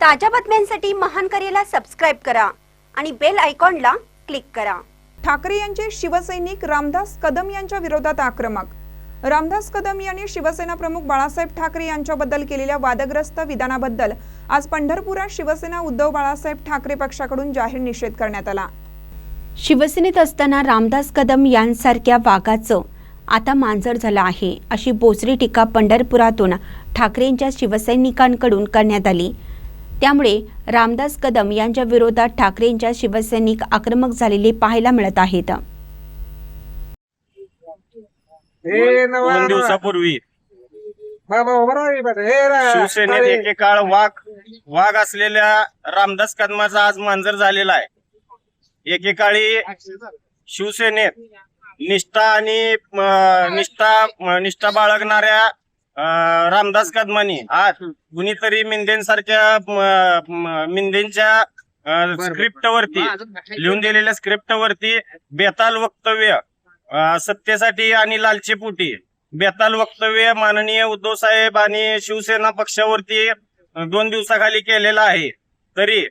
ताज्या बातम्यांसाठी महान करेला सबस्क्राईब करा आणि बेल आयकॉनला क्लिक करा. ठाकरे यांचे शिवसैनिक रामदास कदम यांच्या विरोधात आक्रमक. रामदास कदम यांनी शिवसेना प्रमुख बाळासाहेब ठाकरे यांच्याबद्दल केलेल्या वादग्रस्त विधानाबद्दल आज पंढरपुरात शिवसेना उद्धव बाळासाहेब ठाकरे पक्षाकडून जाहीर निषेध करण्यात आला. शिवसेनेत असताना रामदास कदम यांसारख्या वाघाचं आता मांजर झालं आहे अशी बोचरी टीका पंढरपुरातून ठाकरेंच्या शिवसैनिकांकडून करण्यात आली. त्यामुळे रामदास कदम यांच्या विरोधात ठाकरेंच्या शिवसैनिक आक्रमक झालेले पाहायला मिळत आहेत. हे दोन दिवसापूर्वी शिवसेनेत एकेकाळ वाघ वाघ असलेल्या रामदास कदमाचा आज मांजर झालेला आहे. एकेकाळी शिवसेनेत निष्ठा आणि निष्ठा निष्ठा बाळगणाऱ्या रामदास कदमानी. आज कुणीतरी मिंदेंसारख्या मिंदेंच्या स्क्रिप्ट वरती लिहून दिलेल्या स्क्रिप्ट वरती बेताल वक्तव्य सत्तेसाठी आणि लालचेपोटी बेताल वक्तव्य माननीय उद्धव साहेब आणि शिवसेना पक्षावरती दोन दिवसाखाली केलेलं आहे. तरी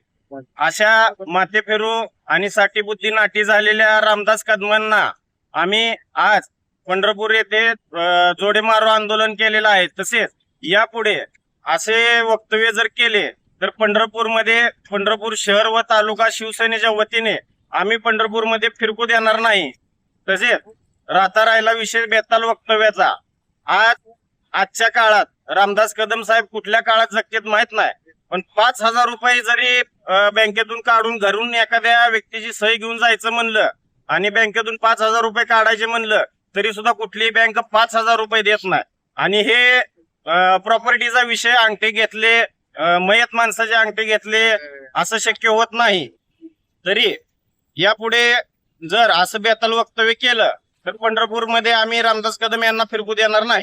अशा माथे फेरू आणि साठी बुद्धी नाटी झालेल्या रामदास कदमांना आम्ही आज पंढरपूर येथे जोडे मारो आंदोलन केलेलं आहे. तसेच यापुढे असे वक्तव्य जर केले तर पंढरपूरमध्ये पंढरपूर शहर व तालुका शिवसेनेच्या वतीने आम्ही पंढरपूरमध्ये फिरकू देणार नाही. तसेच राहता राहिला विषय बेताल वक्तव्याचा आज आजच्या काळात रामदास कदम साहेब कुठल्या काळात जगतेत माहीत नाही पण पाच हजार रुपये जरी बँकेतून काढून घरून एखाद्या व्यक्तीची सही घेऊन जायचं म्हणलं आणि बँकेतून पाच हजार रुपये काढायचे म्हणलं तरी सुद्धा कुठलीही बँक पाच हजार रुपये देत नाही. आणि हे प्रॉपर्टीचा विषय अंगठे घेतले मयत माणसाचे अंगठे घेतले असं शक्य होत नाही. तरी यापुढे जर असं बेताल वक्तव्य केलं तर पंढरपूरमध्ये आम्ही रामदास कदम यांना फिरकू देणार नाही.